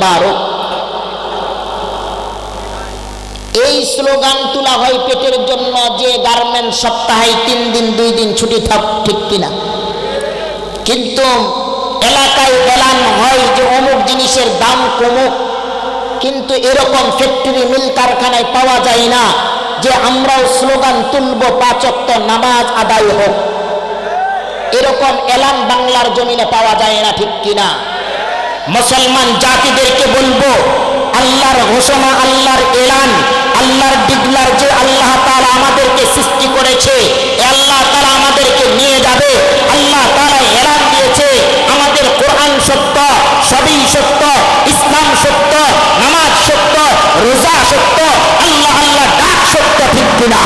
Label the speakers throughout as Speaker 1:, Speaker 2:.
Speaker 1: মুবারক এই স্লোগান তোলা হয় পেটের জন্য যে গার্মেন্ট সপ্তাহে তিন দিন, দুই দিন ছুটি থাক, ঠিক কিনা? কিন্তু এলাকায় এলান হয় যে অমুক জিনিসের দাম কমুক কিন্তু এরকম ফ্যাক্টরি মিল কারখানায় পাওয়া যায় না, যে আমরাও স্লোগান তুলব পাচক্ত নামাজ আদায় হোক। এরকম এলান বাংলার জমিনে পাওয়া যায় না, ঠিক কিনা? মুসলমান জাতিদেরকে বলব, আল্লাহর ঘোষণা, আল্লাহর এলান, আল্লাহর ডিগলার যে আল্লাহ তাআলা আমাদেরকে সৃষ্টি করেছে আল্লাহ তাআলা আমাদেরকে নিয়ে যাবে, আল্লাহ তাআলা এলান দিয়েছে, আমাদের কোরআন সত্য, সবই সত্য, ইসলাম সত্য, নামাজ সত্য, রোজা সত্য, আল্লাহ আল্লাহ ডাক সত্য ঠিক কিনা?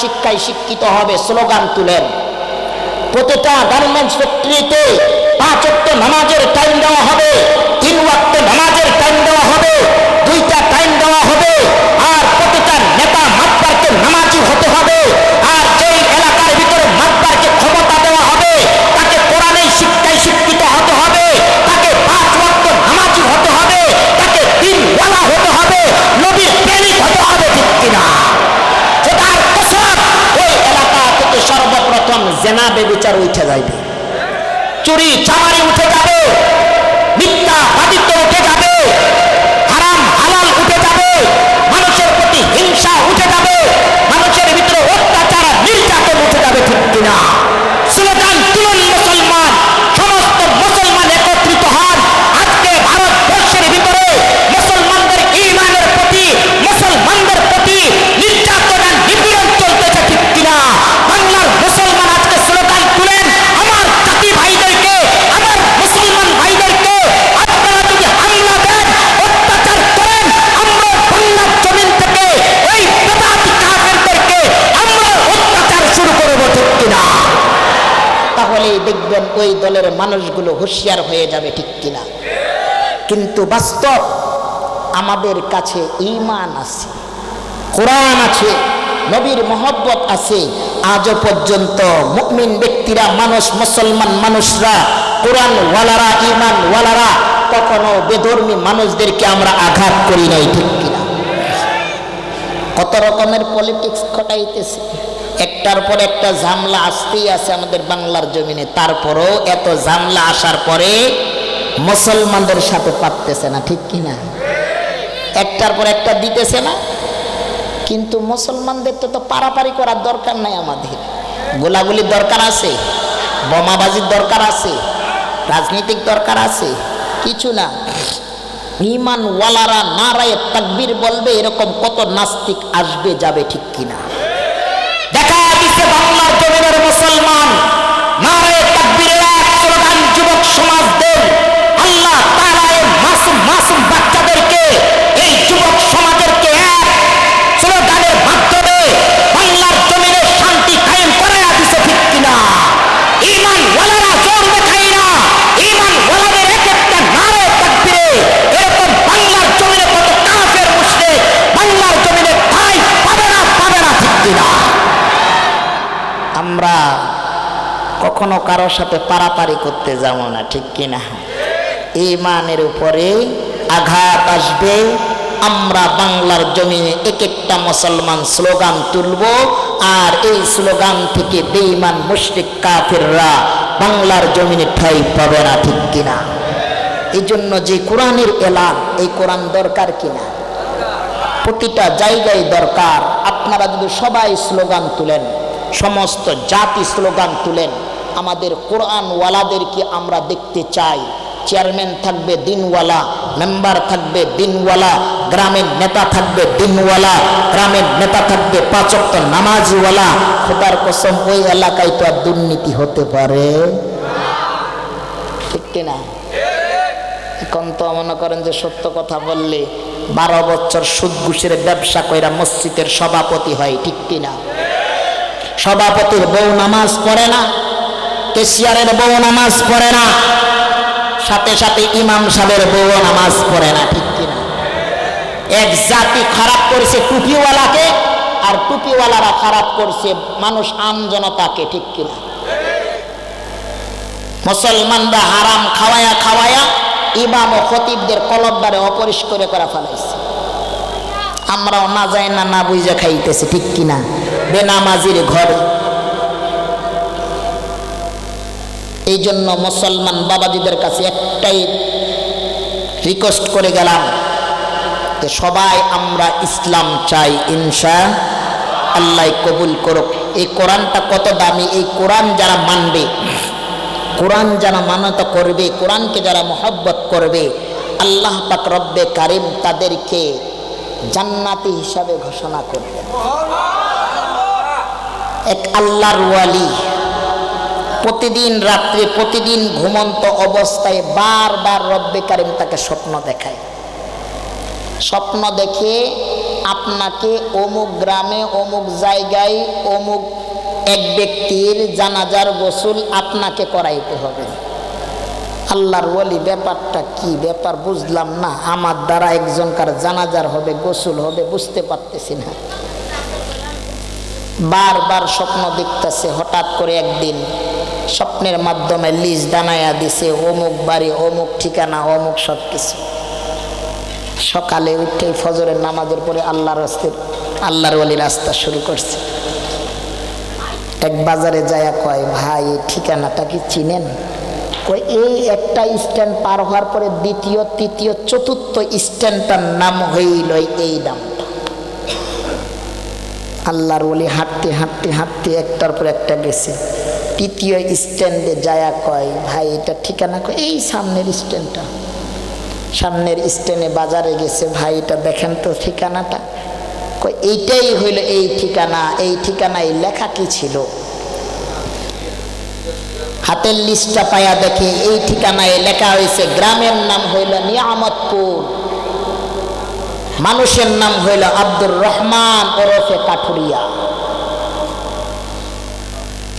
Speaker 1: শিক্ষায় শিক্ষিত হবে, স্লোগান তুলেন। প্রতিটা গার্মেন্টস ফ্যাক্টরিতে পাঁচ অক্ট নামাজের টাইম দেওয়া হবে, তিন অক্টে নামাজের টাইম দেওয়া হবে, দুইটা টাইম দেওয়া হবে, আর প্রতিটা নেতা মাতবারকে নামাজি হতে হবে, আর উঠে যাইবে। চুরি চামারি উঠে যাবে। মিথ্যা বাদিত্ব ওই দলের মানুষগুলো হুঁশিয়ার হয়ে যাবে ঠিক কিনা। কিন্তু বাস্তব আমাদের কাছে ইমান আছে, কোরআন আছে, নবীর মহব্বত আছে। আজও পর্যন্ত মুকমিন ব্যক্তিরা, মানুষ মুসলমান মানুষরা কোরআন ওয়ালারা ইমান ওয়ালারা কখনো বেধর্মী মানুষদেরকে আমরা আঘাত করি নাই ঠিক কিনা। কত রকমের পলিটিক্স ঘটাইতেছে। একটার পর একটা ঝামলা আসতেই আছে আমাদের বাংলার জমিনে। তারপরও এত ঝামলা আসার পরে মুসলমানদের সাথে পারতেছে না, ঠিক কিনা একটার পর একটা দিতেছে না। কিন্তু মুসলমানদের তো তো পারাপারি করার দরকার নাই আমাদের। গোলাগুলির দরকার আছে, বোমাবাজির দরকার আছে রাজনীতিক দরকার আছে, কিছু না। ইমান ওয়ালারা নারায় তাকবির বলবে এরকম কত নাস্তিক আসবে, যাবে ঠিক কিনা দেখা বাংলার মুসলমান। কখনো কারোর সাথে পারাপারি করতে যাব না, ঠিক কিনা? ইমানের উপরে আঘাত আসবে। আমরা বাংলার জমিনে এক একটা মুসলমান স্লোগান তুলব, আর এই স্লোগান থেকে বেঈমান মুশরিক কাফিররা বাংলার জমিনে ঠাই পাবে না, ঠিক কিনা? এই জন্য যে কোরআনের এলান, এই কোরআন দরকার কিনা? প্রতিটা জায়গায় দরকার। আপনারা যদি সবাই স্লোগান তুলেন, সমস্ত জাতি স্লোগান তুলেন আমাদের কোরআনওয়ালাদেরকে আমরা দেখতে চাই। চেয়ারম্যান থাকবে দিনওয়ালা, মেম্বার থাকবে দিনওয়ালা, গ্রামের নেতা থাকবে দিনওয়ালা, গ্রামের নেতা থাকবে পাঁচক্ত নামাজিওয়ালা। খোদার কসম, ওই এলাকায় তো আর দুর্নীতি হতে পারে। ঠিক কিনা? এখন তো মনে করেন যে সত্য কথা বললে বারো বছর সুদ ঘুষের ব্যবসা কইরা মসজিদের সভাপতি হয়, ঠিক কিনা? সভাপতির বউ নামাজ পড়ে না কেশিয়ারের বউ নামাজ পড়ে না। সাথে সাথে ইমাম সাহেবের বউ নামাজ পড়ে না, ঠিক কিনা? এক জাতি খারাপ করেছে টুপিওয়ালাকে, আর টুপিওয়ালারা খারাপ করছে মানুষ আম জনতাকে ঠিক কিনা? মুসলমানরা হারাম খাওয়ায়া খাওয়ায়া ইমাম ও খতিবদের কলবদারে অপরিষ্কার করে ফেলাইছে। আমরাও না যাই না না বুঝে খাইতেছি, ঠিক কিনা? বেনামাজির ঘরে এই জন্য মুসলমান বাবাজিদের কাছে একটাই রিকোয়েস্ট করে গেলাম যে সবাই আমরা ইসলাম চাই, ইনশা আল্লাহ কবুল করুক। এই কোরআনটা কত দামি, এই কোরআন যারা মানবে, কোরআন যারা মানত করবে, কোরআনকে যারা মহব্বত করবে, আল্লাহ পাক রব্বে কারিম তাদেরকে জান্নাতি হিসাবে ঘোষণা করবে এক আল্লাহর ওয়ালি প্রতিদিন রাত্রে, প্রতিদিন ঘুমন্ত অবস্থায় বারবার রব্বে কারিম তাকে স্বপ্ন দেখায়। স্বপ্ন দেখে আপনাকে অমুক গ্রামে, অমুক জায়গায়, অমুক এক ব্যক্তির জানাজার গোসল আপনাকে করাইতে হবে। আল্লাহর ওলি ব্যাপারটা কি ব্যাপার বুঝলাম না। আমার দ্বারা একজনকার জানাজার হবে, গোসল হবে, বুঝতে পারতেছি না। বারবার স্বপ্ন দেখতেছে, হঠাৎ করে একদিন স্বপ্নের মাধ্যমে লিজ দানায়া দিছে, অমুক বাড়ি, অমুক ঠিকানা, অমুক সব কিছু সকালে উঠে ফজরের নামাজের পরে আল্লাহর রাস্তের আল্লাহর ওলি রাস্তা শুরু করছে। এক বাজারে যায়া কয়, ভাই, এই ঠিকানাটা কি চিনেন? কই এই একটা স্ট্যান্ড পার হওয়ার পরে দ্বিতীয়, তৃতীয়, চতুর্থ স্ট্যান্ডটার নাম হইল এই নামটা। আল্লাহর ওলি হাঁটতে হাঁটতে হাঁটতে একটার পর একটা গেছে। তৃতীয় স্ট্যান্ডে যায়া কয়, ভাই, এটা ঠিকানা কয়? এই সামনের স্ট্যান্ডটা। সামনের স্ট্যান্ডে বাজারে গেছে, ভাই, এটা দেখেন তো ঠিকানাটা। কয়, এইটাই হইল এই ঠিকানা। এই ঠিকানায় লেখা কি ছিল? হাতের লিস্টটা পায়া দেখে এই ঠিকানায় লেখা হয়েছে গ্রামের নাম হইল নিয়ামতপুর। মানুষের নাম হইল আব্দুর রহমান ওরফে কাঠুরিয়া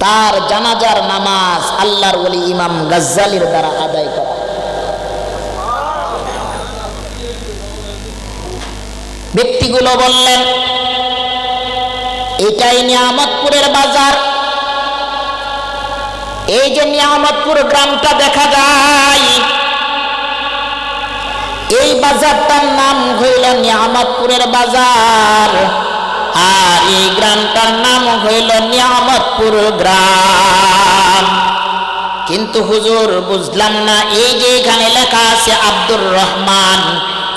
Speaker 1: তার জানাজার নামাজ আল্লাহর ওলি ইমাম গাজ্জালির দ্বারা আদায় করা। ব্যক্তিগুলো বললেন, এটাই নিয়ামতপুরের বাজার। এই যে নিয়ামতপুর গ্রামটা দেখা যায়, এই বাজারটার নাম হইল নিয়ামতপুরের বাজার। আর এই গ্রামটার নাম হইল নিয়ামতপুর গ্রাম। কিন্তু হুজুর বুঝলাম না, এই যে এখানে লেখা আছে আব্দুর রহমান,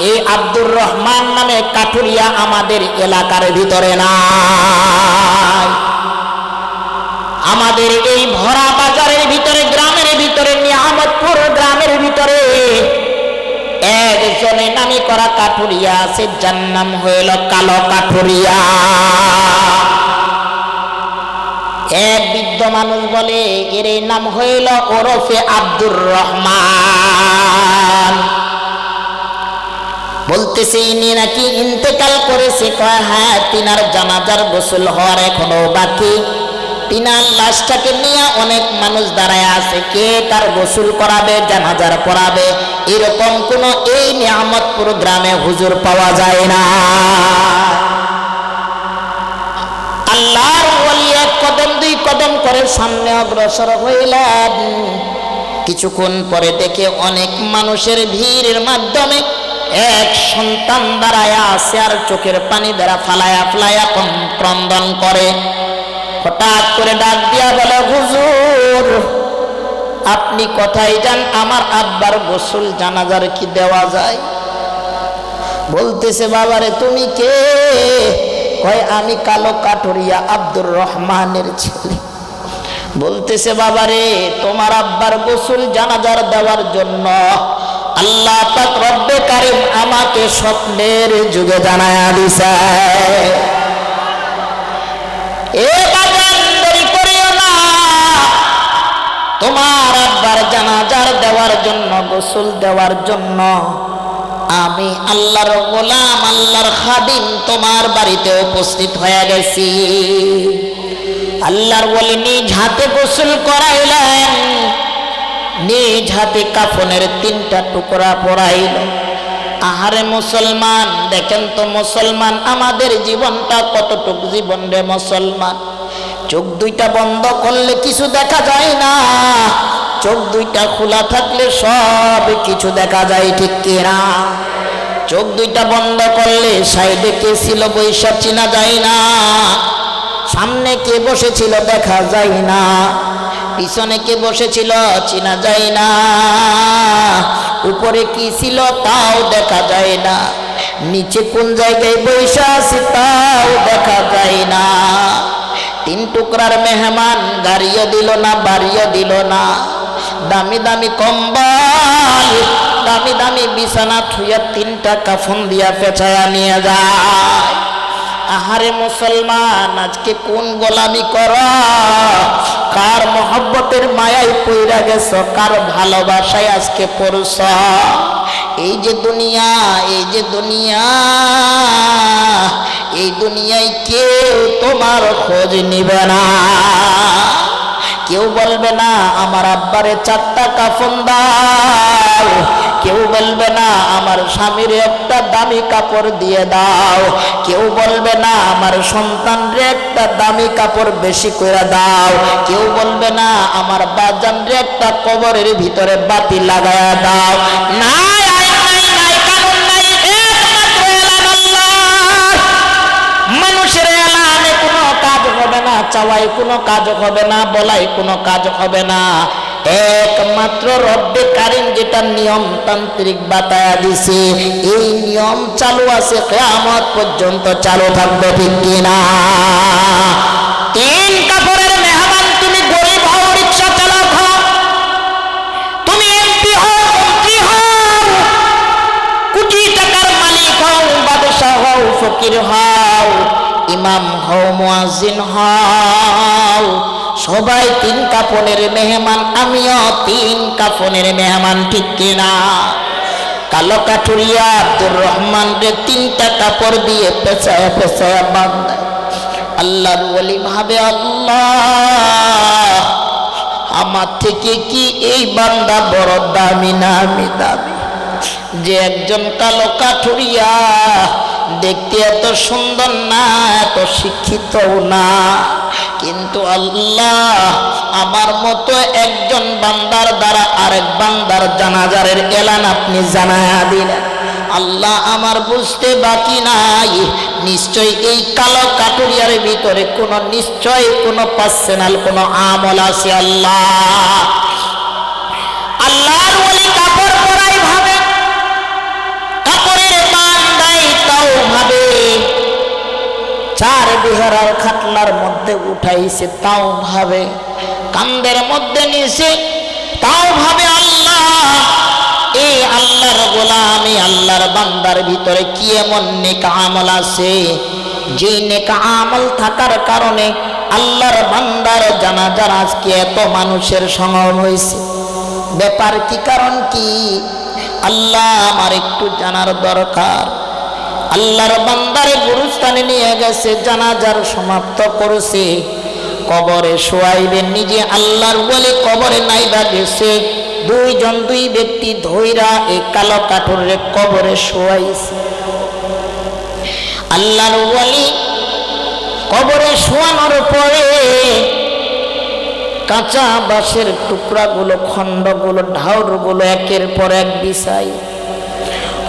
Speaker 1: এই আব্দুর রহমান নামে কাঠুরিয়া আমাদের এলাকার ভিতরে নাই। আমাদের এই ভরা বাজারের ভিতরে, গ্রামের ভিতরে, নিয়ামতপুর গ্রামের ভিতরে একজনে নামি করা কাঠুরিয়া আছে যার নাম হইল কালো কাঠুরিয়া। এক বৃদ্ধ মানুষ বলে, এর নাম হইল ওরফে আব্দুর রহমান। বলতেছে, ইনি নাকি ইন্তেকাল করেছে। কয় হ্যাঁ তিনার জানাজার গোসল হওয়ার এখনও বাকি। তিনার লাশটাকে নিয়ে অনেক মানুষ দাঁড়ায় আছে। কে তার গোসল করাবে, জানাজার পড়াবে? এরকম কোন এই নিয়ামতপুর গ্রামে হুজুর পাওয়া যায় না। আল্লাহর ওলি এক কদম, দুই কদম করে সামনে অগ্রসর হইলেন। কিছুক্ষণ পরে দেখে অনেক মানুষের ভিড়ের মাধ্যমে এক সন্তান দাঁড়ায়া আছে আর চোখের পানি দ্বারা ফালায়া ফালায়া ক্রন্দন করে। হঠাৎ করে ডাক দিয়া বলে, হুজুর আপনি কোথায় যান, আমার আব্বার গোসল জানাজার কি দেওয়া যায়? বলতেছে, বাবারে, তুমি কে? কয়, আমি কালো কাঠুরিয়া আব্দুর রহমানের ছেলে। বলতেছে, বাবারে, তোমার আব্বার গোসল জানাজার দেওয়ার জন্য আল্লাহ রব্বে কারিম আমাকে স্বপ্নের যুগে জানায় দিছে। এ তোমার আব্বার জানাজার দেওয়ার জন্য, গোসল দেওয়ার জন্য। আমি আল্লাহর গোলাম, আল্লাহর খাদিম তোমার বাড়িতে উপস্থিত হয়ে গেছি। আল্লাহর বলে, নিজ হাতে গোসল করাইলেন। নিজ হাতে কাফনের তিনটা টুকরা পরাইল। আহারে মুসলমান, দেখেন তো মুসলমান, আমাদের জীবনটা কতটুক জীবন রে মুসলমান। চোখ দুইটা বন্ধ করলে কিছু দেখা যায় না। চোখ দুইটা খোলা থাকলে সব কিছু দেখা যায়, ঠিক কিনা? চোখ দুইটা বন্ধ করলে সাইডে কে ছিল বৈশাখ চিনা যায় না। সামনে কে বসেছিল দেখা যায় না। পিছনে কে বসেছিল চিনা যায় না। উপরে কি ছিল তাও দেখা যায় না। নিচে কোন জায়গায় বৈশা আছে তাও দেখা যায় না। তিন টুকরার মেহমান, গাড়িও দিল না, বাড়িও দিল না। দামি দামি কম্বল, দামি দামি বিছানা থুইয়া তিনটা কাফন দিয়া পেঁচায়া নিয়ে যায়। আহারে মুসলমান, আজকে কোন গোলামি কর? কার মহব্বতের মায়ায় পইরা গেছ, কার ভালোবাসায় আজকে পড়ছ? এই যে দুনিয়া, এই যে দুনিয়া এই দুনিয়ায় কেউ তোমার খোঁজ নিবে না। কেউ বলবে না, আমার আব্বারে চারটা কাফন দাও। কেউ বলবে না, আমার স্বামীর একটা দামি কাপড় দিয়ে দাও। কেউ বলবে না, আমার সন্তানরে একটা দামি কাপড় বেশি করে দাও। কেউ বলবে না, আমার বাজানরে একটা কবরের ভিতরে বাতি লাগায়া দাও। নাই চাওয়াই কোনো কাজ হবে না, বলাই কোনো কাজ হবে না। একমাত্র রব্বে কারিম যেটা নিয়মতান্ত্রিক বাতায়া দিছে, এই নিয়ম চালু আছে, কেয়ামত পর্যন্ত চালু থাকবে, ঠিক কিনা? তিন কাপড়ের মেহমান তুমি গরিব হও, রিক্সা চালক হও, তুমি এমপি হও, মন্ত্রী হও, কোটি টাকার মালিক হও, বাদশাহ হও, ফকির হও ইমাম হও মুয়াজ্জিন হও। সবাই তিন কাফনের মেহমান, আমিও তিন কাফনের মেহমান, ঠিক কিনা? কালো কাঠুরিয়া আব্দুর রহমান রে তিনটা কাপড় দিয়ে পেঁচায় পেঁচায় বান্ধায় আল্লাহর ওলি ভাবে আল্লাহ, আমার থেকে কি এই বান্দা বড় দামি না আমি দামি? যে একজন কালো কাঠুরিয়া দেখতে এত সুন্দর না, এত শিক্ষিত না। কিন্তু আল্লাহ আমার মতো একজন বান্দার দ্বারা আরেক বান্দার জানাজারের এলান আপনি জানায়া দিলেন। আল্লাহ আমার বুঝতে বাকি নাই নিশ্চয় এই কালো কাটুরিয়ার ভিতরে কোনো নিশ্চয় কোনো পার্সোনাল কোনো আমল আছে আল্লাহ। আল্লাহর ওলি কাপড় পরাই ভাবে কাপড়ের মান দেয় তাও ভাবে চার বিহারার খাটলার মধ্যে উঠাইছে, তাও ভাবে, কান্দের মধ্যে নিয়েছে তাও ভাবে আল্লাহ, এই আল্লাহর গোলামি আল্লাহর বান্দার ভিতরে কি এমন নেক আমল আছে? যে নেক আমল থাকার কারণে আল্লাহর বান্দার জানাজার আজকে এত মানুষের সমাগম হয়েছে ব্যাপার কি, কারণ কি? আল্লাহ আমার একটু জানার দরকার। আল্লাহর বান্দারে গুরুস্থানে নিয়ে গেছে, জানাজার সমাপ্ত করেছে। কবরে শোয়াইবেন নিজে আল্লাহর বলে কবরে নাইবা গেছে দুইজন দুই ব্যক্তি ধৈরা এই কালো কাঠুরে কবরে শোয়াইছে। আল্লাহর বলি কবরে শোয়ানোর পরে কাঁচা বাঁশের টুকরাগুলো, খণ্ডগুলো, ঢাউরগুলো একের পর এক বিছাই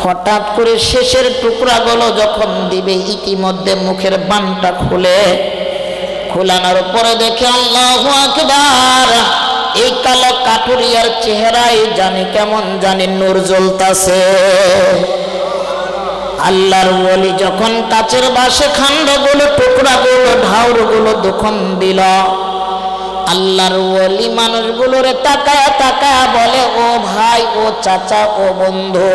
Speaker 1: হঠাৎ করে শেষের টুকরাগুলো যখন দিবে, ইতিমধ্যে মুখের বানটা খুলে, খোলানোর পরে দেখে আল্লাহ আকবার, এই কালো কাঠুরিয়ার চেহারায় জানি কেমন জানি নূর জ্বলতাছে। আল্লাহর ওলি যখন কাচের বাসে খান্ডগুলো, টুকরাগুলো, ঢাউরগুলো দুখন দিল আল্লাহর ওলি মানুষগুলোরে তাকায় তাকায় বলে, ও ভাই, ও চাচা, ও বন্ধু,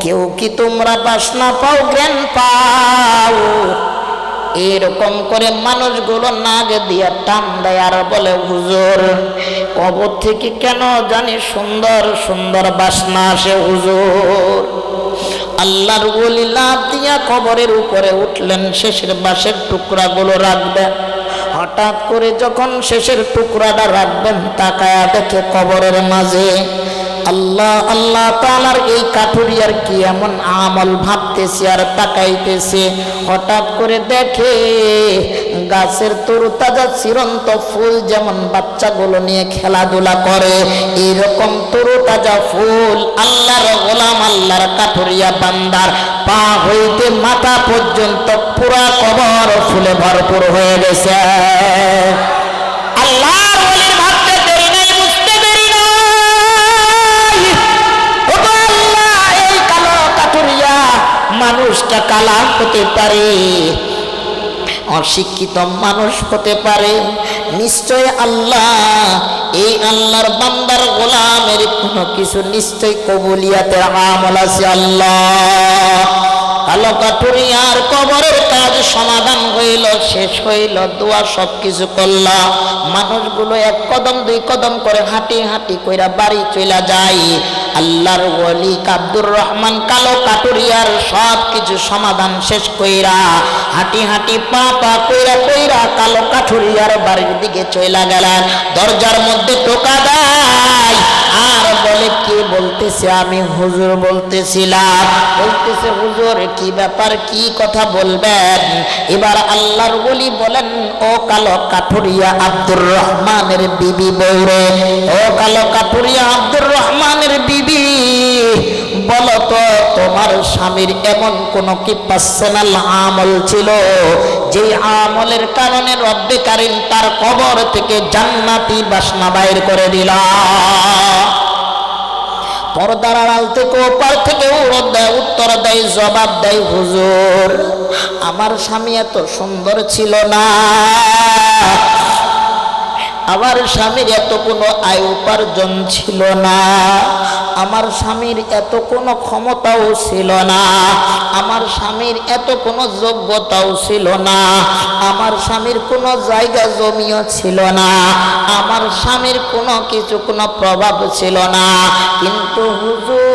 Speaker 1: কেউ কি তোমরা বাসনা পাও, জ্ঞান পাও? এরকম করে মানুষগুলো নাগ দিয়া টান দেয় আর বলে, হুজুর, কবর থেকে কেন জানি সুন্দর সুন্দর বাসনা আসে, হুজুর? আল্লাহর ওলি লাভ দিয়া কবরের উপরে উঠলেন, শেষের বাসের টুকরাগুলো রাখবেন হঠাৎ করে যখন শেষের টুকরাটা রাখবেন তাকায়া দেখে কবরের মাঝে আল্লাহ আল্লাহ তালার এই কাঠুরিয়ার কি এমন আমল ভাবতেছে আর তাকাইতেছে? হঠাৎ করে দেখে গাছের তরু তাজা চিরন্ত ফুল যেমন বাচ্চাগুলো নিয়ে খেলাধুলা করে এইরকম তরু তাজা ফুল আল্লাহর গোলাম, আল্লাহর কাঠুরিয়া বান্দার পা হইতে মাথা পর্যন্ত পুরা কবর ফুলে ভরপুর হয়ে গেছে। কালা হতে পারে, অশিক্ষিত মানুষ হতে পারে। নিশ্চয় আল্লাহ, এই আল্লাহর বান্দার গোলামের কোনো কিছু নিশ্চয় কবুলিয়াতের আমল আছে আল্লাহ। কালো কাঠুরিয়ার কবরের কাজ সমাধান হইল, শেষ হইল, দোয়া সব কিছু করলাম মানুষগুলো এক কদম, দুই কদম করে হাঁটি হাঁটি কইরা বাড়ি চলে যায়। আল্লাহর ওলি আব্দুর রহমান কালো কাটুরিয়ার সব কিছু সমাধান শেষ কইরা হাঁটি হাঁটি পা পা কইরা কইরা কালো কাঠুরিয়ার বাড়ির দিকে চইলা গেলেন। দরজার মধ্যে টোকা দেয়। আর বলে, কে বলতেছে? আমি হুজুর বলতেছিলাম। বলতেছে, হুজুর, কি ব্যাপার? কি কথা বলবেন? এবার আল্লাহর বলি বলেন, ও কালো কাঠুরিয়া আব্দুর রহমানের বিবি বৌরে ও কালো কাঠুরিয়া আব্দুর রহমানের বিবি বলতো তোমার স্বামীর এমন কোন কি পার্সোনাল আমল ছিল? যে আমলের কারণে রব্বে কারিম তার কবর থেকে জান্নাতি বাসনা বাইর করে দিলা। পর্দার আড়াল থেকে ওপার থেকে উত্তর দেয়, জবাব দেয়, হুজুর, আমার স্বামী এত সুন্দর ছিল না। আমার স্বামীর এত কোনো আয় উপার্জন ছিল না। আমার স্বামীর এত কোনো ক্ষমতাও ছিল না। আমার স্বামীর এত কোনো যোগ্যতাও ছিল না। আমার স্বামীর কোনো জায়গা জমিও ছিল না। আমার স্বামীর কোনো কিছু, কোনো প্রভাব ছিল না। কিন্তু হুজুর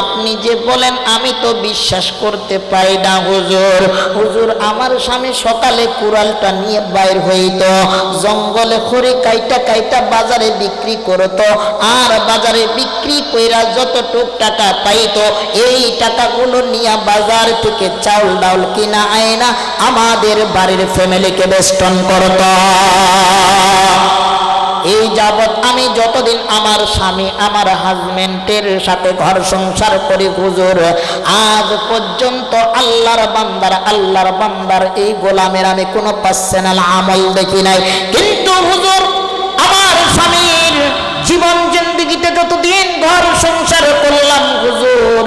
Speaker 1: আপনি যে বলেন, আমি তো বিশ্বাস করতে পারি না, হুজুর। হুজুর, আমার স্বামী সকালে কুড়ালটা নিয়ে বাইর হইত, জঙ্গলে খড়ি কাইটা কাইটা বাজারে বিক্রি করতো, আর বাজারে বিক্রি কইরা যতটুক টাকা পাইতো, এই টাকাগুলো নিয়ে বাজার থেকে চাউল ডাউল কিনা আয়না আমাদের বাড়ির ফ্যামিলিকে বেষ্টন করত। এই যাবৎ আমি যতদিন আমার স্বামী, আমার হাজবেন্ডের সাথে ঘর সংসার করি হুজুর, আজ পর্যন্ত আল্লাহর বান্দার আল্লাহর বান্দার এই গোলামের আমি কোনো পার্সোনাল আমল দেখি নাই। কিন্তু হুজুর আমার স্বামীর জীবন জিন্দগিতে যতদিন ঘর সংসার করলাম হুজুর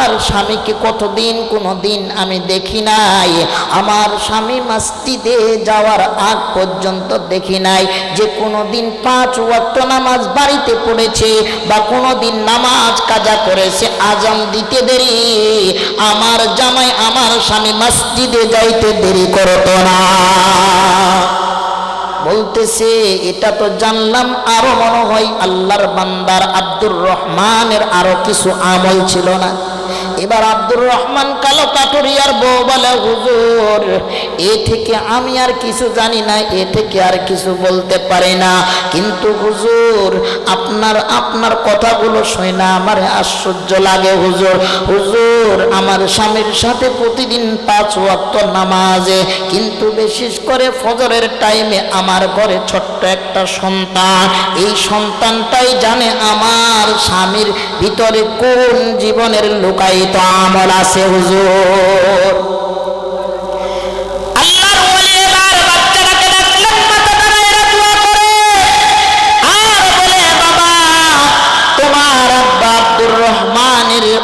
Speaker 1: আমার স্বামীকে কতদিন কোনো দিন আমি দেখি নাই। আমার স্বামী মাস্তিদে যাওয়ার আগ পর্যন্ত দেখি নাই। যে কোনো দিন পাঁচ ওয়াক্ত নামাজ বাড়িতে পড়েছে বা কোনো দিন নামাজ কাজা করেছে আজাম দিতে দেরি। আমার জামাই আমার স্বামী মসজিদে যাইতে দেরি করতো না। বলতেছে, এটা তো জানলাম, আরও মনে হয় আল্লাহর বান্দার আব্দুর রহমানের আরও কিছু আমল ছিল না। এবার আব্দুর রহমান কালো কাটুরিয়ার বউ বলে, হুজুর, এ থেকে আমি আর কিছু জানি না, এ থেকে আর কিছু বলতে পারি না। কিন্তু হুজুর, আপনার আপনার কথাগুলো শুনে না আমার আশ্চর্য লাগে, হুজুর। হুজুর, আমার স্বামীর সাথে প্রতিদিন পাঁচ ওয়াক্ত নামাজে, কিন্তু বিশেষ করে ফজরের টাইমে আমার ঘরে ছোট্ট একটা সন্তান। এই সন্তানটাই জানে আমার স্বামীর ভিতরে কোন জীবনের লুকায়িত আমল আছে হুজুর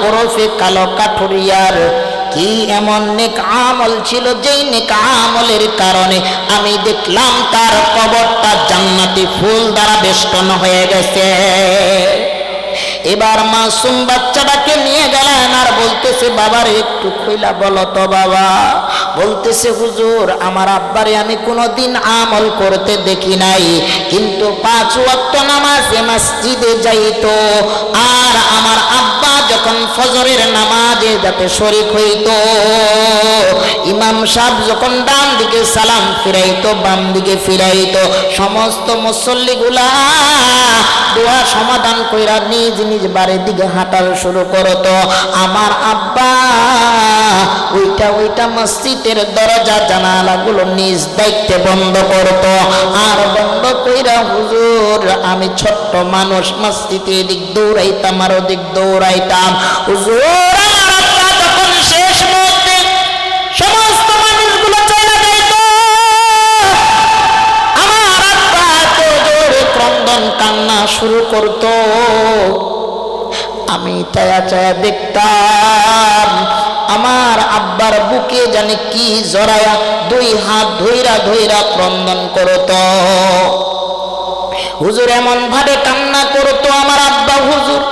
Speaker 1: ওরফে কালো কাঠুরিয়ার কি এমন নেক আমল ছিল? যেই নেক আমলের কারণে আমি দেখলাম তার কবরটা জান্নাতি ফুল দ্বারা বেষ্টন হয়ে গেছে। এবার মাসুম বাচ্চাটাকে নিয়ে গেলেন আর বলতেছে, বাবার, একটু খুইলা বলো তো বাবা। বলতেছে, হুজুর, আমার আব্বারে আমি কোনোদিন আমল করতে দেখি নাই, কিন্তু পাঁচ ওয়াক্ত নামাজে মসজিদে যাইতো আর আমার আব্বা যখন ফজরের নামাজে যাতে শরিক হইত, ইমাম সাহেব যখন ডান দিকে সালাম ফিরাইতো, বাম দিকে ফিরাইতো, সমস্ত মুসল্লিগুলা দোয়া সমাধান কইরা নিজ নিজ বাড়ির দিকে হাঁটার শুরু করতো আমার আব্বা, ওইটা ওইটা মসজিদের দরজা, জানালাগুলো নিজ দায়িত্বে বন্ধ করতো আর বন্ধ কইরা, হুজুর, আমি ছোট্ট মানুষ মসজিদে দিক দৌড়াইতাম, আর ওদিক দৌড়াইতাম। হুজুর শুরু করতো। আমি চায়া চায়া দেখতাম, আমার আব্বার বুকে জানে কি জড়ায়া দুই হাত ধইরা ধইরা ক্রন্দন করতো। হুজুর এমন ভাবে কান্না করতো আমার আব্বা হুজুর।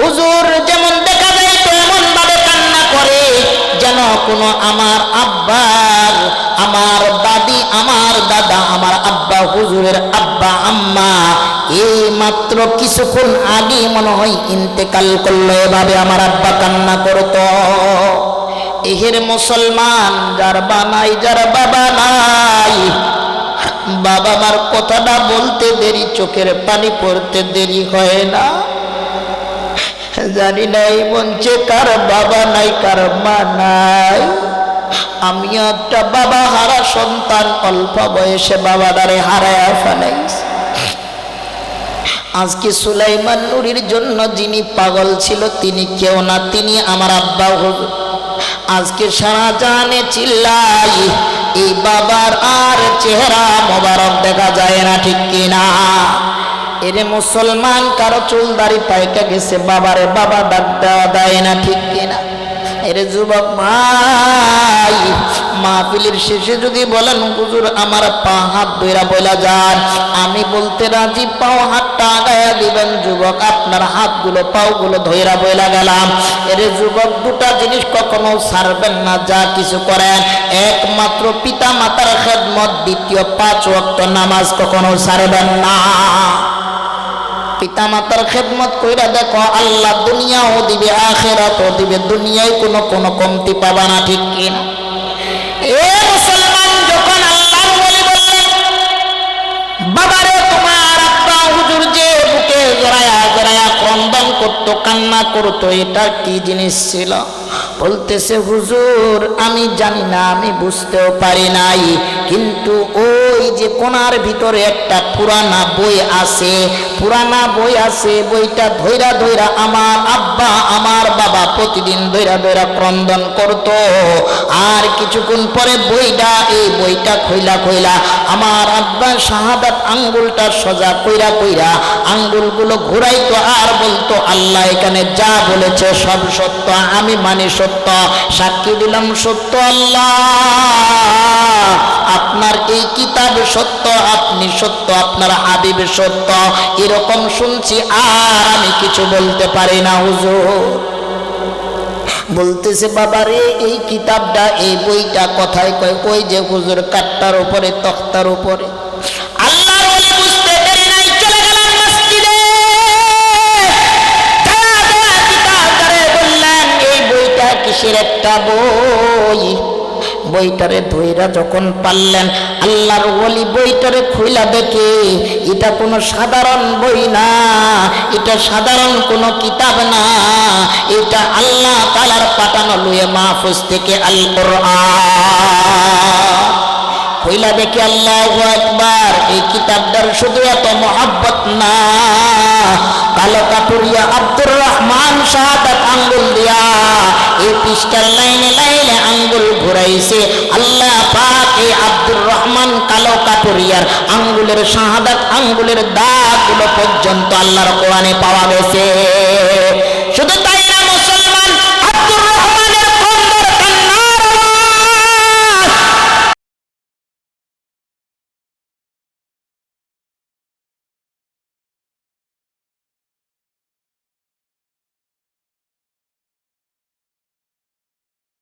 Speaker 1: হুজুর যেমন দেখা যায় তো এমন ভাবে কান্না করে যেন কোনো আমার আব্বার, আমার দাদি, আমার দাদা, আমার আব্বা হুজুরের আব্বা, আম্মা এই মাত্র কিছুক্ষণ আগে মনে হয় ইন্তেকাল করল, এভাবে আমার আব্বা কান্না করতো। এহের মুসলমান, যার বানাই যার বাবা নাই, বাবা মার কথাটা বলতে দেরি, চোখের পানি পড়তে দেরি হয় না। জানি নাই মঞ্চে কার বাবা নাই, কার মা নাই। আমি একটা বাবা হারা সন্তান, অল্প বয়সে বাবা দ্বারে হারায় ফেলাইছি। আজকে সুলাইমান নুরির জন্য যিনি পাগল ছিল, তিনি কেউ না, তিনি আমার আব্বা হুজুর। আজকে সারা জানে চিল্লাই, এই বাবার আর চেহারা মোবারক দেখা যায় না, ঠিক কিনা? এরে মুসলমান, কারও চুল দাড়ি পাইকা গেছে, বাবারে বাবা ডাক দেওয়া দেয় না, ঠিক কিনা? এরে যুবক ভাই মাহফিলের শেষে যদি বলেন, হুজুর, আমার পা হাত ধইরা বইলা যান। আমি বলতে রাজি, পাও হাতটা আগায়া দিবেন। যুবক, আপনার হাতগুলো, পাওগুলো ধইরা বইলা গেলাম। এরে যুবক, দুটা জিনিস কখনো ছাড়বেন না, যা কিছু করেন। একমাত্র পিতা মাতার খেদমত, দ্বিতীয় পাঁচ ওয়াক্ত নামাজ কখনো ছাড়বেন না। পিতা মাতার খেদমত কইরা দেখো, আল্লাহ দুনিয়াও দিবে, আখেরাতও দিবে, দুনিয়ায় কোনো কোনো কমতি পাবা না, ঠিক কিনা? করতো, কান্না করতো, এটা কি জিনিস ছিল? বলতেছে, হুজুর, আমি জানি না, আমি বুঝতেও পারি নাই, কিন্তু ওই যে কোনার ভিতরে একটা পুরানা বই আছে। পুরানা বই আছে, বইটা ধৈরা ধৈরা আমার আব্বা, আমার বাবা প্রতিদিন ধৈরা ধৈরা ক্রন্দন করত। আর কিছুক্ষণ পরে বইটা, এই বইটা খইলা খইলা আমার আব্বা শাহাদাত আঙ্গুলটা সোজা কইরা কইরা আঙ্গুলগুলো ঘুরাইতো আর বলতো, আল্লাহ এখানে যা বলেছে সব সত্য, আমি মানি সত্য, সাক্ষী দিলাম সত্য আল্লাহ। আপনার এই কিতাব সত্য, আপনি সত্য, আপনার হাবিব সত্য। এরকম শুনছি, আর আমি কিছু বলতে পারি না, হুজুর। বলতেছে বাবারে এই কিতাবটা, এই বইটা কথায় কয়? ওই যে হুজুর কাটটার উপরে, তক্তার উপরে। কিতাব কিসের একটা বই? বইটারে ধইরা যখন পারলেন, আল্লাহর ওলি বইটারে খুইলা দেখে, এটা কোনো সাধারণ বই না, এটা সাধারণ কোনো কিতাব না, এটা আল্লাহ তালার পাঠানো লুয়ে মাহফুজ থেকে আল কোরআন কইলা দেখি আল্লাহ একবার এই কিতাবটার শুধু এত মহাব্বত না। কালো কাপুরিয়া আব্দুর রহমান শাহাদাত আঙ্গুল দিয়া এই পৃষ্ঠার লাইনে লাইনে আঙ্গুল ঘুরাইছে। আল্লাহ পাক এই আব্দুর রহমান কালো কাপুরিয়ার আঙ্গুলের শাহাদাত আঙ্গুলের দাগগুলো পর্যন্ত আল্লাহর কোরআনে পাওয়া গেছে।